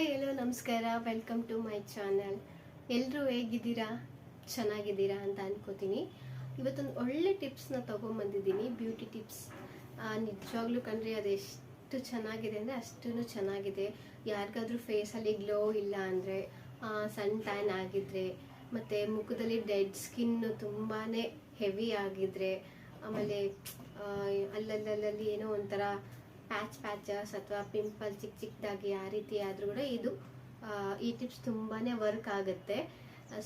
Hi, hello, ನಮಸ್ಕಾರ. Welcome to my channel ಎಲ್ಲರೂ ಹೇಗಿದ್ದೀರಾ? ಚೆನ್ನಾಗಿದ್ದೀರಾ ಅಂತ ಅನ್ಕೋತೀನಿ. ಇವತ್ತೊಂದು ಒಳ್ಳೆ ಟಿಪ್ಸ್ನ ತೊಗೊಂಬಂದಿದ್ದೀನಿ. ಬ್ಯೂಟಿ ಟಿಪ್ಸ್ ನಿಜವಾಗ್ಲೂ ಕಂಡ್ರೆ ಅದೆಷ್ಟು ಚೆನ್ನಾಗಿದೆ ಅಂದರೆ ಅಷ್ಟೂ ಚೆನ್ನಾಗಿದೆ. ಯಾರಿಗಾದ್ರೂ ಫೇಸಲ್ಲಿ ಗ್ಲೋ ಇಲ್ಲ ಅಂದರೆ ಸನ್ ಟ್ಯಾನ್ ಆಗಿದ್ರೆ, ಮತ್ತು ಮುಖದಲ್ಲಿ ಡೆಡ್ ಸ್ಕಿನ್ನು ತುಂಬಾ ಹೆವಿ ಆಗಿದ್ರೆ, ಆಮೇಲೆ ಅಲ್ಲಲ್ಲಲ್ಲಿ ಏನೋ ಒಂಥರ ಪ್ಯಾಚ್ ಪ್ಯಾಚಸ್ ಅಥವಾ ಪಿಂಪಲ್ ಚಿಕ್ಕ ಚಿಕ್ಕದಾಗಿ ಆ ರೀತಿ ಆದರೂ ಕೂಡ ಇದು ಈ ಟಿಪ್ಸ್ ತುಂಬಾ ವರ್ಕ್ ಆಗುತ್ತೆ.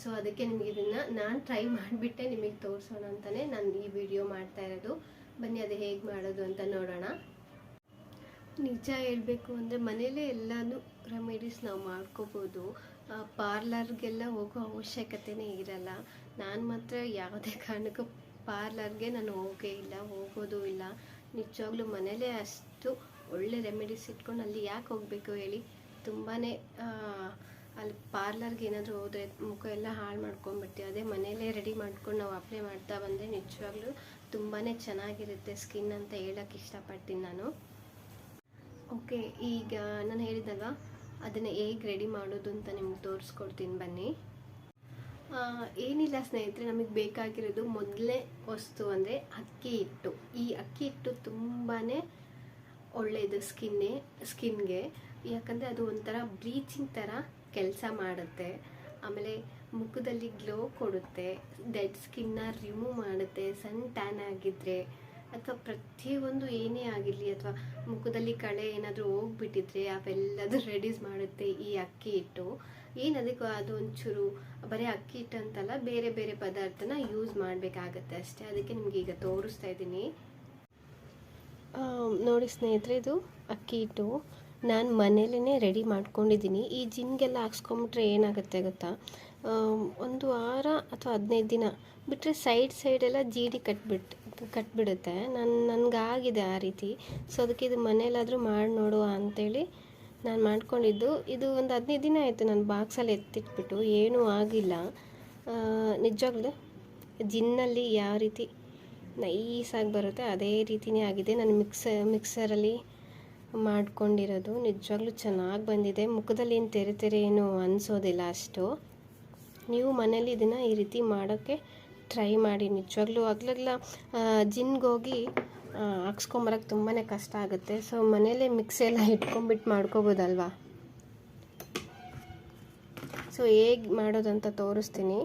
ಸೊ ಅದಕ್ಕೆ ನಿಮಗೆ ಇದನ್ನು ನಾನು ಟ್ರೈ ಮಾಡಿಬಿಟ್ಟೆ, ನಿಮಗೆ ತೋರಿಸೋಣ ಅಂತಲೇ ನಾನು ಈ ವಿಡಿಯೋ ಮಾಡ್ತಾ ಇರೋದು. ಬನ್ನಿ, ಅದು ಹೇಗೆ ಮಾಡೋದು ಅಂತ ನೋಡೋಣ. ನಿಜ ಹೇಳಬೇಕು ಅಂದರೆ ಮನೇಲೇ ಎಲ್ಲನೂ ರೆಮಿಡೀಸ್ ನಾವು ಮಾಡ್ಕೋಬೋದು. ಪಾರ್ಲರ್ಗೆಲ್ಲ ಹೋಗೋ ಅವಶ್ಯಕತೆನೇ ಇರಲ್ಲ. ನಾನು ಮಾತ್ರ ಯಾವುದೇ ಕಾರಣಕ್ಕೂ ಪಾರ್ಲರ್ಗೆ ನಾನು ಹೋಗೇ ಇಲ್ಲ, ಹೋಗೋದು ಇಲ್ಲ. ನಿಜವಾಗ್ಲೂ ಮನೇಲೇ ಅಷ್ಟು ಒಳ್ಳೆ ರೆಮಿಡೀಸ್ ಇಟ್ಕೊಂಡು ಅಲ್ಲಿ ಯಾಕೆ ಹೋಗಬೇಕು ಹೇಳಿ ತುಂಬಾ ಅಲ್ಲಿ ಪಾರ್ಲರ್ಗೆ ಏನಾದರೂ ಹೋದರೆ ಮುಖ ಎಲ್ಲ ಹಾಳು ಮಾಡ್ಕೊಂಡ್ಬಿಡ್ತೀವಿ ಅದೇ ಮನೇಲೇ ರೆಡಿ ಮಾಡ್ಕೊಂಡು ನಾವು ಅಪ್ಲೈ ಮಾಡ್ತಾ ಬಂದರೆ ನಿಜವಾಗ್ಲೂ ತುಂಬಾ ಚೆನ್ನಾಗಿರುತ್ತೆ ಸ್ಕಿನ್ ಅಂತ ಹೇಳೋಕ್ಕೆ ಇಷ್ಟಪಡ್ತೀನಿ ನಾನು. ಓಕೆ ಈಗ ನಾನು ಹೇಳಿದಾಗ ಅದನ್ನು ಹೇಗೆ ರೆಡಿ ಮಾಡೋದು ಅಂತ ನಿಮ್ಗೆ ತೋರಿಸ್ಕೊಡ್ತೀನಿ ಬನ್ನಿ. ಏನಿಲ್ಲ ಸ್ನೇಹಿತರೆ, ನಮಗೆ ಬೇಕಾಗಿರೋದು ಮೊದಲನೇ ವಸ್ತು ಅಂದರೆ ಅಕ್ಕಿ ಹಿಟ್ಟು. ಈ ಅಕ್ಕಿ ಹಿಟ್ಟು ತುಂಬಾ ಒಳ್ಳೆಯದು ಸ್ಕಿನ್ನೇ, ಸ್ಕಿನ್ಗೆ. ಯಾಕಂದರೆ ಅದು ಒಂಥರ ಬ್ಲೀಚಿಂಗ್ ಥರ ಕೆಲಸ ಮಾಡುತ್ತೆ. ಆಮೇಲೆ ಮುಖದಲ್ಲಿ ಗ್ಲೋ ಕೊಡುತ್ತೆ. ಡೆಡ್ ಸ್ಕಿನ್ನ ರಿಮೂವ್ ಮಾಡುತ್ತೆ. ಸನ್ ಟ್ಯಾನ್ ಆಗಿದ್ದರೆ ಅಥವಾ ಪ್ರತಿಯೊಂದು ಏನೇ ಆಗಿರಲಿ ಅಥವಾ ಮುಖದಲ್ಲಿ ಕಳೆ ಏನಾದರೂ ಹೋಗ್ಬಿಟ್ಟಿದ್ರೆ ಅವೆಲ್ಲದು ರೆಡ್ಯೂಸ್ ಮಾಡುತ್ತೆ ಈ ಅಕ್ಕಿ ಹಿಟ್ಟು. ಏನು ಅದಕ್ಕೆ ಅದು ಒಂಚೂರು ಬರೀ ಅಕ್ಕಿ ಹಿಟ್ಟು ಅಂತಲ್ಲ, ಬೇರೆ ಬೇರೆ ಪದಾರ್ಥನ ಯೂಸ್ ಮಾಡಬೇಕಾಗತ್ತೆ ಅಷ್ಟೇ. ಅದಕ್ಕೆ ನಿಮ್ಗೆ ಈಗ ತೋರಿಸ್ತಾ ಇದ್ದೀನಿ. ನೋಡಿ ಸ್ನೇಹಿತರೆ, ಇದು ಅಕ್ಕಿ ಹಿಟ್ಟು. ನಾನು ಮನೇಲೇ ರೆಡಿ ಮಾಡ್ಕೊಂಡಿದ್ದೀನಿ. ಈ ಜಿನ್ಗೆಲ್ಲ ಹಾಕ್ಸ್ಕೊಂಬಿಟ್ರೆ ಏನಾಗುತ್ತೆ ಗೊತ್ತಾ? ಒಂದು ವಾರ ಅಥವಾ ಹದಿನೈದು ದಿನ ಬಿಟ್ಟರೆ ಸೈಡ್ ಸೈಡೆಲ್ಲ ಜೀಡಿ ಕಟ್ಬಿಟ್ಟು ಕಟ್ಬಿಡುತ್ತೆ. ನನ್ನ ನನಗಾಗಿದೆ ಆ ರೀತಿ. ಸೊ ಅದಕ್ಕೆ ಇದು ಮನೇಲಾದರೂ ಮಾಡಿ ನೋಡುವ ಅಂಥೇಳಿ ನಾನು ಮಾಡ್ಕೊಂಡಿದ್ದು. ಇದು ಒಂದು ಹದಿನೈದು ದಿನ ಆಯಿತು ನಾನು ಬಾಕ್ಸಲ್ಲಿ ಎತ್ತಿಟ್ಬಿಟ್ಟು. ಏನೂ ಆಗಿಲ್ಲ. ನಿಜವಾಗ್ಲೂ ಜಿನ್ನಲ್ಲಿ ಯಾವ ರೀತಿ ನೈಸಾಗಿ ಬರುತ್ತೆ ಅದೇ ರೀತಿಯೇ ಆಗಿದೆ. ನಾನು ಮಿಕ್ಸ ಮಿಕ್ಸರಲ್ಲಿ ಮಾಡ್ಕೊಂಡಿರೋದು. ನಿಜವಾಗ್ಲೂ ಚೆನ್ನಾಗಿ ಬಂದಿದೆ. ಮುಖದಲ್ಲಿ ಏನು ತೆರೆ ತೆರೆ ಏನು ಅನಿಸೋದಿಲ್ಲ ಅಷ್ಟು. ನೀವು ಮನೇಲಿ ಇದನ್ನು ಈ ರೀತಿ ಮಾಡೋಕ್ಕೆ ಟ್ರೈ ಮಾಡಿ. ನಿಜವಾಗ್ಲೂ ಅಗ್ಲಗ್ಲ ಜಿನ್ಗೋಗಿ ಹಾಕ್ಸ್ಕೊಂಬರಕ್ಕೆ ತುಂಬಾ ಕಷ್ಟ ಆಗುತ್ತೆ. ಸೊ ಮನೇಲೇ ಮಿಕ್ಸಿಯೆಲ್ಲ ಇಟ್ಕೊಂಬಿಟ್ಟು ಇಟ್ಕೊಂಡ್ಬಿಟ್ಟು ಮಾಡ್ಕೋಬೋದಲ್ವಾ? ಸೊ ಹೇಗೆ ಮಾಡೋದಂತ ತೋರಿಸ್ತೀನಿ.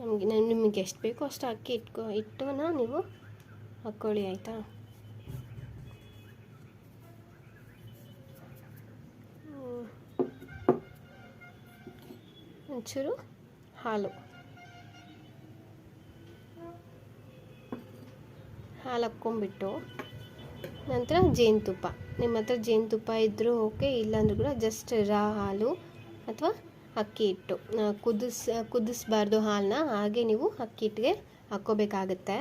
ನಮಗೆ, ನಿಮಗೆ ಎಷ್ಟು ಬೇಕೋ ಅಷ್ಟು ಅಕ್ಕಿ ಇಟ್ಕೊ, ಇಟ್ಟುನ ನೀವು ಹಾಕ್ಕೊಳ್ಳಿ ಆಯಿತಾ? ಒಂಚೂರು ಹಾಲು. ಹಾಲು ಹಾಕ್ಕೊಂಬಿಟ್ಟು ನಂತರ ಜೇನುತುಪ್ಪ. ನಿಮ್ಮ ಹತ್ರ ಜೇನುತುಪ್ಪ ಇದ್ದರೂ ಓಕೆ, ಇಲ್ಲಾಂದ್ರೂ ಕೂಡ ಜಸ್ಟ್ ರಾ ಹಾಲು ಅಥವಾ ಅಕ್ಕಿ ಹಿಟ್ಟು. ಕುದಿಸ್, ಕುದಿಸ್ಬಾರ್ದು ಹಾಲನ್ನ ಹಾಗೆ ನೀವು ಅಕ್ಕಿ ಹಿಟ್ಟಿಗೆ ಹಾಕ್ಕೋಬೇಕಾಗತ್ತೆ.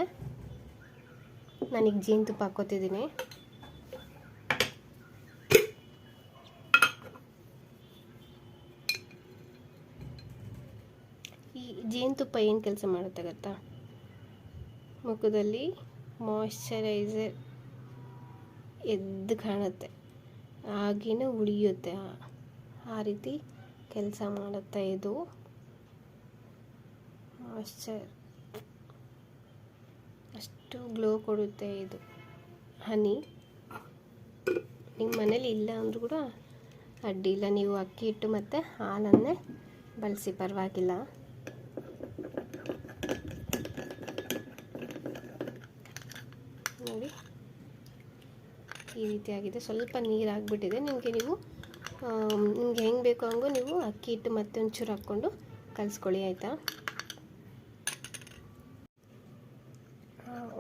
ನಾನೀಗ ಜೇನುತುಪ್ಪ ಹಾಕ್ಕೋತಿದ್ದೀನಿ ಈ ಜೇನುತುಪ್ಪ ಏನು ಕೆಲಸ ಮಾಡುತ್ತೆ ಗೊತ್ತಾ? ಮುಖದಲ್ಲಿ ಮಾಯಶ್ಚರೈಸರ್ ಎದ್ದು ಕಾಣುತ್ತೆ. ಹಾಗೇನೆ ಉಳಿಯುತ್ತೆ. ಆ- ಆ ರೀತಿ ಕೆಲಸ ಮಾಡುತ್ತೆ ಇದು ಮಾಯಶ್ಚರ್ ಅಷ್ಟು ಗ್ಲೋ ಕೊಡುತ್ತೆ ಇದು. ಹನಿ ನಿಮ್ಮ ಮನೇಲಿ ಇಲ್ಲ ಅಂದರೂ ಕೂಡ ಅಡ್ಡಿಲ್ಲ ನೀವು ಅಕ್ಕಿ ಹಿಟ್ಟು ಮತ್ತು ಹಾಲನ್ನೇ ಬಳಸಿ. ಪರವಾಗಿಲ್ಲ. ನೋಡಿ. ಈ ರೀತಿಯಾಗಿದೆ. ಸ್ವಲ್ಪ ನೀರು ಆಗಿಬಿಟ್ಟಿದೆ. ನಿಮಗೆ ನೀವು ನಿಮ್ಗೆ ಹೆಂಗೆ ಬೇಕೋ ಹಂಗೂ ನೀವು ಅಕ್ಕಿ ಹಿಟ್ಟು ಮತ್ತೆ ಒಂಚೂರು ಹಾಕ್ಕೊಂಡು ಕಲಿಸ್ಕೊಳ್ಳಿ, ಆಯಿತಾ?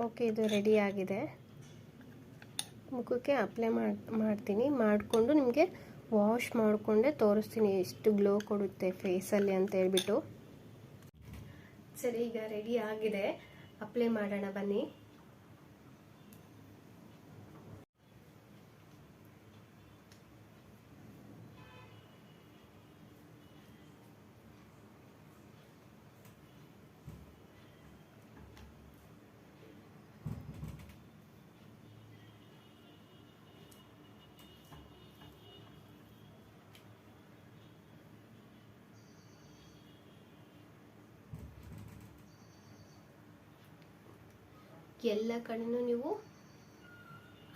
ಓಕೆ, ಇದು ರೆಡಿ ಆಗಿದೆ. ಮುಖಕ್ಕೆ ಅಪ್ಲೈ ಮಾಡಿ, ಮಾಡ್ತೀನಿ. ಮಾಡಿಕೊಂಡು ನಿಮಗೆ ವಾಶ್ ಮಾಡಿಕೊಂಡೇ ತೋರಿಸ್ತೀನಿ ಎಷ್ಟು ಗ್ಲೋ ಕೊಡುತ್ತೆ ಫೇಸಲ್ಲಿ ಅಂತ ಹೇಳ್ಬಿಟ್ಟು. ಸರಿ, ಈಗ ರೆಡಿ ಆಗಿದೆ. ಅಪ್ಲೈ ಮಾಡೋಣ ಬನ್ನಿ. ಎಲ್ಲ ಕಡೆನೂ ನೀವು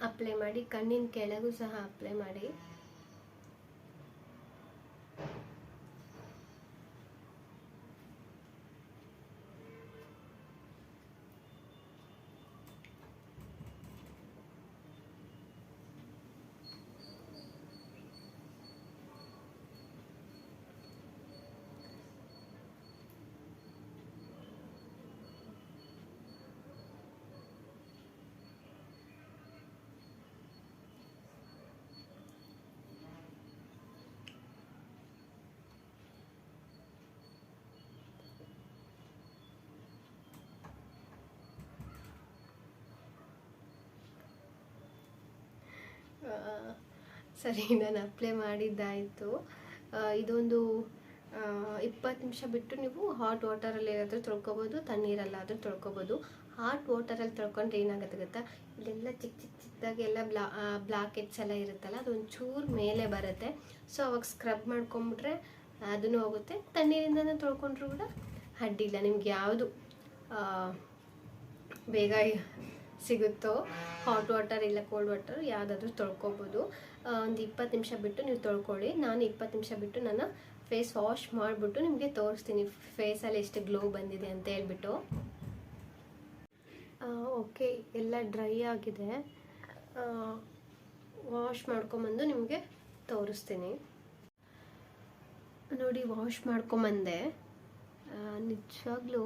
ಅಪ್ಲೈ ಮಾಡಿ ಕಣ್ಣಿನ ಕೆಳಗೂ ಸಹ ಅಪ್ಲೈ ಮಾಡಿ. ಸರಿ, ನಾನು ಅಪ್ಲೈ ಮಾಡಿದ್ದಾಯಿತು. ಇದೊಂದು ಇಪ್ಪತ್ತು ನಿಮಿಷ ಬಿಟ್ಟು ನೀವು ಹಾಟ್ ವಾಟರಲ್ಲಿ ಏನಾದರೂ ತೊಳ್ಕೊಬೋದು, ತಣ್ಣೀರಲ್ಲಾದರೂ ತೊಳ್ಕೊಬೋದು. ಹಾಟ್ ವಾಟರಲ್ಲಿ ತೊಳ್ಕೊಂಡ್ರೆ ಏನಾಗುತ್ತೆ ಗೊತ್ತಾ? ಇಲ್ಲೆಲ್ಲ ಚಿಕ್ಕ ಚಿಕ್ಕ ಚಿಕ್ಕದಾಗಿ ಎಲ್ಲ ಬ್ಲಾ ಬ್ಲಾಕೆಟ್ಸ್ ಎಲ್ಲ ಇರುತ್ತಲ್ಲ, ಅದೊಂಚೂರು ಮೇಲೆ ಬರುತ್ತೆ. ಸೊ ಅವಾಗ ಸ್ಕ್ರಬ್ ಮಾಡ್ಕೊಂಬಿಟ್ರೆ ಅದನ್ನು ಹೋಗುತ್ತೆ. ತಣ್ಣೀರಿಂದನೇ ತೊಳ್ಕೊಂಡ್ರು ಕೂಡ ಅಡ್ಡಿಲ್ಲ ನಿಮ್ಗೆ ಯಾವುದು ಬೇಗ ಸಿಗುತ್ತೋ? ಹಾಟ್ ವಾಟರ್ ಇಲ್ಲ ಕೋಲ್ಡ್ ವಾಟರ್ ಯಾವುದಾದ್ರೂ ತೊಳ್ಕೊಬೋದು. ಒಂದು ಇಪ್ಪತ್ತು ನಿಮಿಷ ಬಿಟ್ಟು ನೀವು ತೊಳ್ಕೊಳ್ಳಿ. ನಾನು ಇಪ್ಪತ್ತು ನಿಮಿಷ ಬಿಟ್ಟು ನನ್ನ ಫೇಸ್ ವಾಶ್ ಮಾಡಿಬಿಟ್ಟು ನಿಮಗೆ ತೋರಿಸ್ತೀನಿ. ಫೇಸಲ್ಲಿ ಎಷ್ಟು ಗ್ಲೋ ಬಂದಿದೆ ಅಂತ ಹೇಳ್ಬಿಟ್ಟು. ಓಕೆ ಎಲ್ಲ ಡ್ರೈ ಆಗಿದೆ. ವಾಶ್ ಮಾಡ್ಕೊಂಬಂದು ನಿಮಗೆ ತೋರಿಸ್ತೀನಿ. ನೋಡಿ ವಾಶ್ ಮಾಡ್ಕೊಂಬಂದೆ. ನಿಜವಾಗ್ಲೂ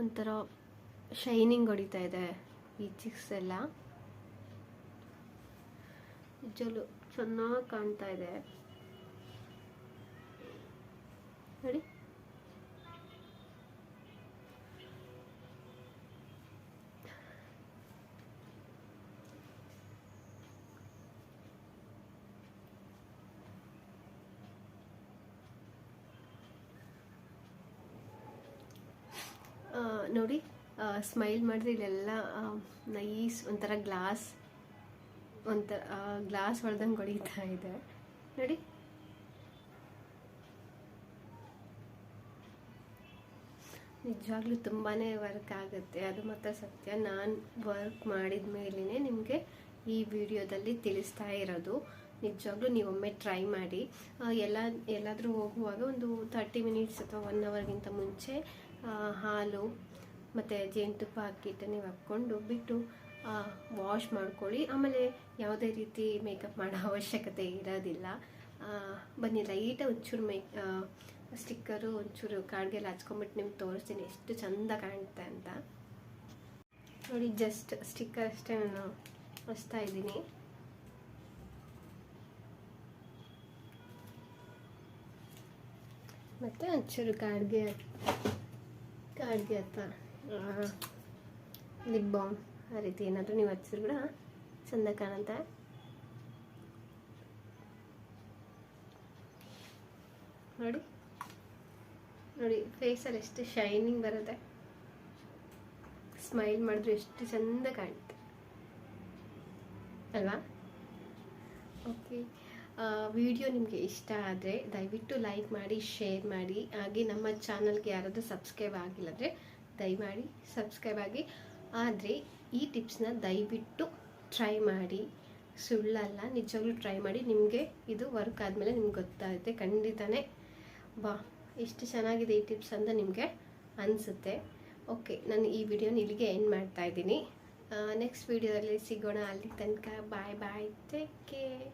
ಒಂಥರ ಶೈನಿಂಗ್ ಹೊಡಿತಾ ಇದೆ. ಈ ಚಿಕ್ಸ್ ಎಲ್ಲ. ನಿಜಲು ಚೆನ್ನಾಗಿ ಕಾಣ್ತಾ ಇದೆ. ನೋಡಿ. ನೋಡಿ. ಸ್ಮೈಲ್ ಮಾಡಿದ್ರೆ ಇಲ್ಲೆಲ್ಲ ನೈಸ್ ಒಂಥರ ಗ್ಲಾಸ್ ಒಂಥರ ಗ್ಲಾಸ್ ಹೊಡೆದಂಗೆ ಹೊಡಿತಾ ಇದೆ. ನೋಡಿ. ನಿಜವಾಗ್ಲೂ ತುಂಬಾ ವರ್ಕ್ ಆಗುತ್ತೆ. ಅದು ಮಾತ್ರ ಸತ್ಯ. ನಾನು ವರ್ಕ್ ಮಾಡಿದ ಮೇಲೇ ನಿಮಗೆ ಈ ವಿಡಿಯೋದಲ್ಲಿ ತಿಳಿಸ್ತಾ ಇರೋದು. ನಿಜವಾಗ್ಲೂ ನೀವೊಮ್ಮೆ ಟ್ರೈ ಮಾಡಿ. ಎಲ್ಲ, ಎಲ್ಲಾದರೂ ಹೋಗುವಾಗ ಒಂದು ತರ್ಟಿ ಮಿನಿಟ್ಸ್ ಅಥವಾ ಒನ್ ಅವರ್ಗಿಂತ ಮುಂಚೆ ಹಾಲು ಮತ್ತು ಜೇನುತುಪ್ಪ ಹಾಕಿ ನೀವು ಹಾಕ್ಕೊಂಡು ಬಿಟ್ಟು ವಾಶ್ ಮಾಡ್ಕೊಳ್ಳಿ. ಆಮೇಲೆ ಯಾವುದೇ ರೀತಿ ಮೇಕಪ್ ಮಾಡೋ ಅವಶ್ಯಕತೆ ಇರೋದಿಲ್ಲ. ಬನ್ನಿ ಲೈಟಾಗಿ ಒಂಚೂರು ಮೇಕ್ ಸ್ಟಿಕ್ಕರು ಒಂಚೂರು ಕಾಡ್ಗೆಲ್ಲ ಹಚ್ಕೊಂಬಿಟ್ಟು ನಿಮ್ಗೆ ತೋರಿಸ್ತೀನಿ. ಎಷ್ಟು ಚಂದ ಕಾಣುತ್ತೆ ಅಂತ. ನೋಡಿ ಜಸ್ಟ್ ಸ್ಟಿಕ್ಕರ್ ಅಷ್ಟೇ ನಾನು ಹಚ್ತಾ ಇದ್ದೀನಿ. ಮತ್ತು ಒಂಚೂರು ಕಾಡ್ಗೆ ಕಾಡ್ಗೆ ಅಥವಾ ಲಿಪ್ ಬಾಮ್, ಆ ರೀತಿ ಏನಾದರೂ ನೀವು ಹಚ್ಚಿದ್ರು ಕೂಡ ಚಂದ ಕಾಣುತ್ತೆ. ನೋಡಿ. ನೋಡಿ ಫೇಸಲ್ಲಿ ಎಷ್ಟು ಶೈನಿಂಗ್ ಬರುತ್ತೆ. ಸ್ಮೈಲ್ ಮಾಡಿದ್ರೆ ಎಷ್ಟು ಚಂದ ಕಾಣುತ್ತೆ. ಅಲ್ವಾ? ಓಕೆ ವಿಡಿಯೋ ನಿಮಗೆ ಇಷ್ಟ ಆದರೆ ದಯವಿಟ್ಟು ಲೈಕ್ ಮಾಡಿ ಶೇರ್ ಮಾಡಿ. ಹಾಗೆ ನಮ್ಮ ಚಾನಲ್ಗೆ ಯಾರಾದರೂ ಸಬ್ಸ್ಕ್ರೈಬ್ ಆಗಿಲ್ಲ ಅಂದರೆ ದಯಮಾಡಿ ಸಬ್ಸ್ಕ್ರೈಬ್ ಆಗಿ. ಆದರೆ ಈ ಟಿಪ್ಸ್ನ ದಯವಿಟ್ಟು ಟ್ರೈ ಮಾಡಿ. ಸುಳ್ಳಲ್ಲ, ನಿಜವಾಗ್ಲೂ ಟ್ರೈ ಮಾಡಿ. ನಿಮಗೆ ಇದು ವರ್ಕ್ ಆದಮೇಲೆ ನಿಮ್ಗೆ ಗೊತ್ತಾಗುತ್ತೆ. ಖಂಡಿತನೇ. ಬಾ, ಎಷ್ಟು ಚೆನ್ನಾಗಿದೆ ಈ ಟಿಪ್ಸ್ ಅಂತ ನಿಮಗೆ ಅನಿಸುತ್ತೆ. ಓಕೆ ನಾನು ಈ ವಿಡಿಯೋನ ಇಲ್ಲಿಗೆ ಎಂಡ್ ಮಾಡ್ತಾ ಇದ್ದೀನಿ. ನೆಕ್ಸ್ಟ್ ವಿಡಿಯೋದಲ್ಲಿ ಸಿಗೋಣ. ಅಲ್ಲಿ ತನಕ ಬಾಯ್ ಬಾಯ್ ಟೇಕ್ ಕೇರ್